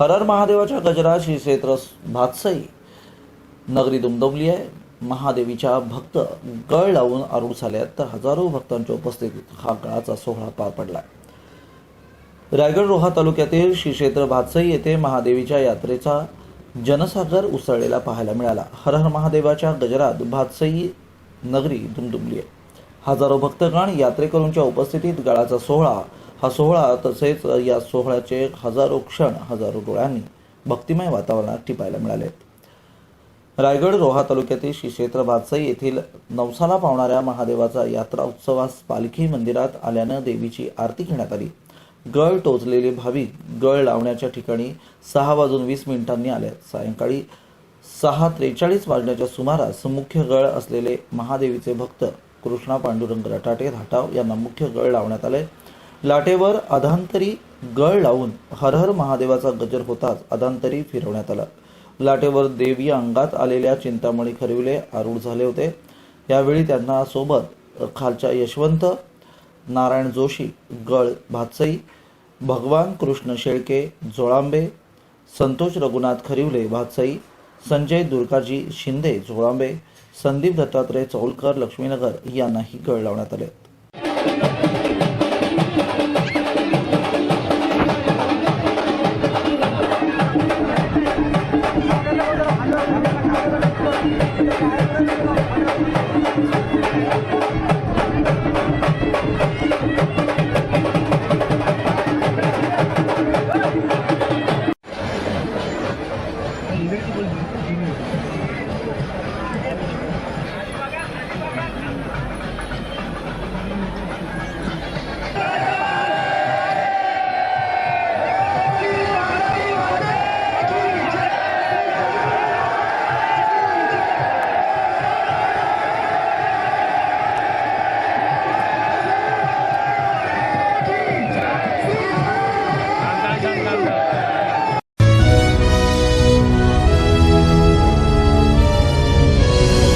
हरर महादेवाच्या गजरा श्री क्षेत्र भातसई. नगरी दुमदुमली आहे. महादेवीच्या भक्त गळ लावून आरूढ झाल्यात तर हजारो भक्तांच्या उपस्थितीत हा गळाचा सोहळा पार पडला. रायगड रोहा तालुक्यातील श्री क्षेत्र भातसई येथे महादेवीच्या यात्रेचा जनसागर उसळलेला पाहायला मिळाला. हर हर महादेवाच्या गजरात भातसई नगरी दुमदुमली आहे. हजारो भक्तगण यात्रेकरूंच्या उपस्थितीत गळाचा सोहळा हा सोहळा तसेच या सोहळ्याचे हजारो क्षण हजारो डोळ्यांनी भक्तिमय वातावरणात टिपायला मिळाले रायगड रोहा तालुक्यातील श्री क्षेत्र भातसई येथील नवसाला पावणाऱ्या महादेवाचा यात्रा उत्सवास पालखी मंदिरात आल्यानं देवीची आरती घेण्यात आली. गळ टोचलेले भाविक गळ लावण्याच्या ठिकाणी सहा वाजून वीस मिनिटांनी आले सायंकाळी सहा त्रेचाळीस वाजण्याच्या सुमारास मुख्य गळ असलेले महादेवीचे भक्त कृष्णा पांडुरंग रटाटे धाटाव यांना मुख्य गळ लावण्यात आले. लाटेवर अधांतरी गळ लावून हर हर महादेवाचा गजर होताच अधांतरी फिरवण्यात आला. लाटेवर देवी अंगात आलेल्या चिंतामणी खरिवले आरूढ झाले होते. यावेळी त्यांना सोबत खालच्या यशवंत नारायण जोशी गळ भातसई भगवान कृष्ण शेळके जोळांबे संतोष रघुनाथ खरिवले भातसई संजय दुर्गाजी शिंदे झोळांबे संदीप दत्तात्रय चौलकर लक्ष्मीनगर यांनाही गळ लावण्यात आले. Thank